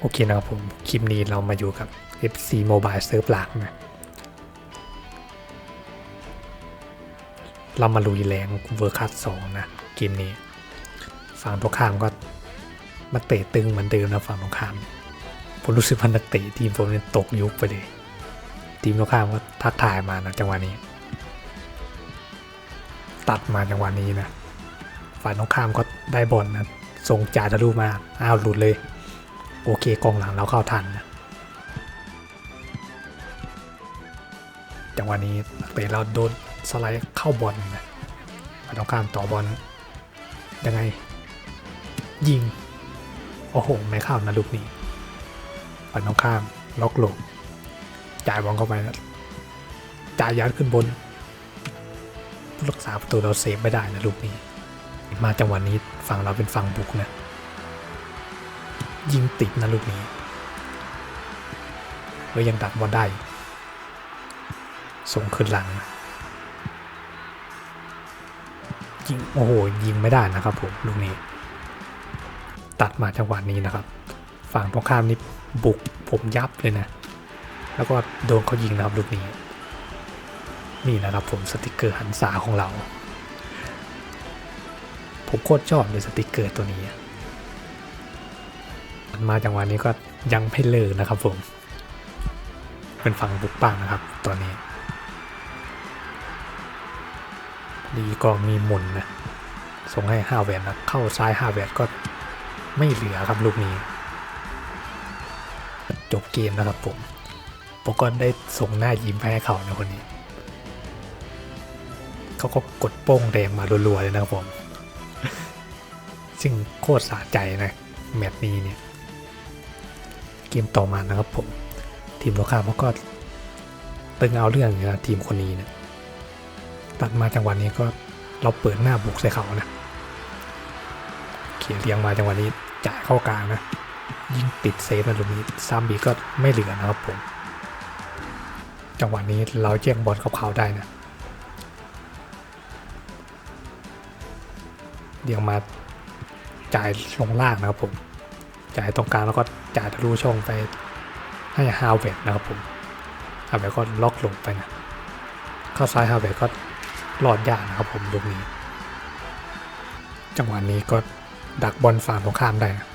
โอเคนะครับผม คลิปนี้เรามาอยู่กับ FC Mobile Serve หลักนะเรามาลุยแรงเวอร์คัสสองนะเกมนี้ ฝั่งตรงข้ามก็มาเตะตึงเหมือนเดิมนะฝั่งตรงข้าม ผมรู้สึกว่านักเตะทีมผมเนี่ยตกยุคไปเลย ทีมตรงข้ามก็ทักทายมานะจังหวะนี้ ตัดมาจังหวะนี้นะฝ่ายตรงข้ามก็ได้บอลนะส่งจ่าทะลุมา อ้าวหลุดเลย โอเคกองหลังเราเข้าทันนะจังหวะนี้นักเตะเราโดนสไลด์เข้าบอลนะฝ่ายตรงข้ามต่อบอลยังไง ยิง โอ้โห ไม่เข้านะลูกนี้ฝ่ายตรงข้ามล็อกหลบจ่ายบอลเข้าไปนะจ่ายยัดขึ้นบนผู้รักษาประตูเราเซฟไม่ได้นะลูกนี้ มาจังหวะนี้ฝั่งเราเป็นฝั่งบุกนะ ยิงติดนะลูกนี้แล้วยังดักบอลได้ ส่งขึ้นหลัง ยิงโอ้โหยิงไม่ได้นะครับผมลูกนี้ ตัดมาจังหวะนี้นะครับ ฝั่งตรงข้ามนี่บุกผมยับเลยนะ แล้วก็โดนเขายิงนะครับลูกนี้ นี่นะครับผมสติกเกอร์หันษาของเรา ผมโคตรชอบเลยสติกเกอร์ตัวนี้ มาจังหวะนี้ก็ยังไม่เลิกนะครับผมเป็นฝั่งบุกปังนะครับตอนนี้ ดีกองมีหมุนนะ ส่งให้ห้าแวนนะเข้าซ้ายห้าแวนก็ไม่เหลือครับลูกนี้ จบเกมนะครับผมผมก็ได้ส่งหน้ายิ้มให้เขาในคนนี้ เขาก็กดโป้งแดงมารัวๆเลยนะครับผม ซึ่งโคตรสะใจนะ แมตช์นี้เนี่ย เกมต่อมานะครับผม ทีมตรงข้ามเขาก็ตึงเอาเรื่องนะทีมคนนี้นี่ยตัดมาจังหวะนี้ก็เราเปิดหน้าบุกใส่เขานะเขียนเรียงมาจังหวะนี้จ่ายเข้ากลางนะยิงติดเซฟนะตรงนี้ซามบีก็ไม่เหลือนะครับผม จังหวะนี้เราแย่งบอลกับเขาได้นะเดี๋ยวมาจ่ายลงล่างนะครับผม จ่ายตรงกลางแล้วก็ จ่ายทะลุช่องไปให้ฮาวเวดนะครับผมฮาวเวดก็ล็อกหลงไปนะเข้าซ้ายฮาวเวดก็รอดยากนะครับผมลูกนี้ จังหวะนี้ก็ดักบอลฝั่งตรงข้ามได้นะ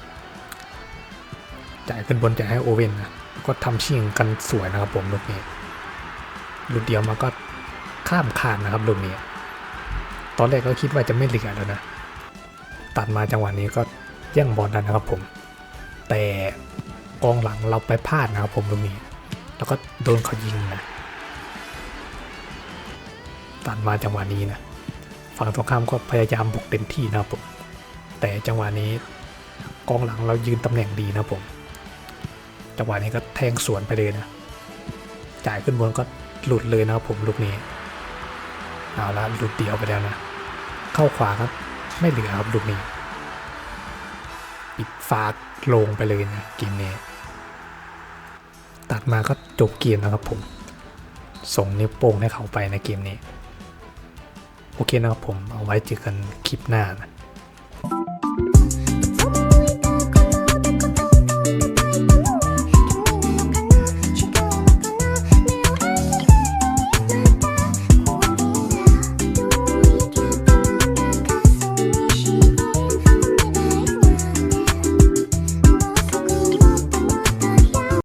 จ่ายขึ้นบนจ่ายให้โอเว่นนะก็ทำชิงกันสวยนะครับผมลูกนี้ลูกเดียวมาก็ข้ามคานนะครับลูกนี้ ตอนแรกก็คิดว่าจะไม่เหลือแล้วนะ ตัดมาจังหวะนี้ก็แย่งบอลได้นะครับผม แต่กองหลังเราไปพลาดนะครับผมตรงนี้แล้วก็โดนเขายิงนะตัดมาจังหวะนี้นะฝั่งตรงข้ามก็พยายามบุกเต็มที่นะครับผมแต่จังหวะนี้กองหลังเรายืนตำแหน่งดีนะครับผมจังหวะนี้ก็แทงสวนไปเลยนะจ่ายขึ้นบนก็หลุดเลยนะครับผมลูกนี้เอาละหลุดเดียวไปแล้วนะ เข้าขวาครับ ไม่เหลือครับลูกนี้ ปิดฟากลงไปเลยนะเกมนี้ตัดมาก็จบเกมนะครับผม ส่งนิ้วโป้งให้เขาไปในเกมนี้ โอเคนะครับผมเอาไว้เจอกันคลิปหน้านะ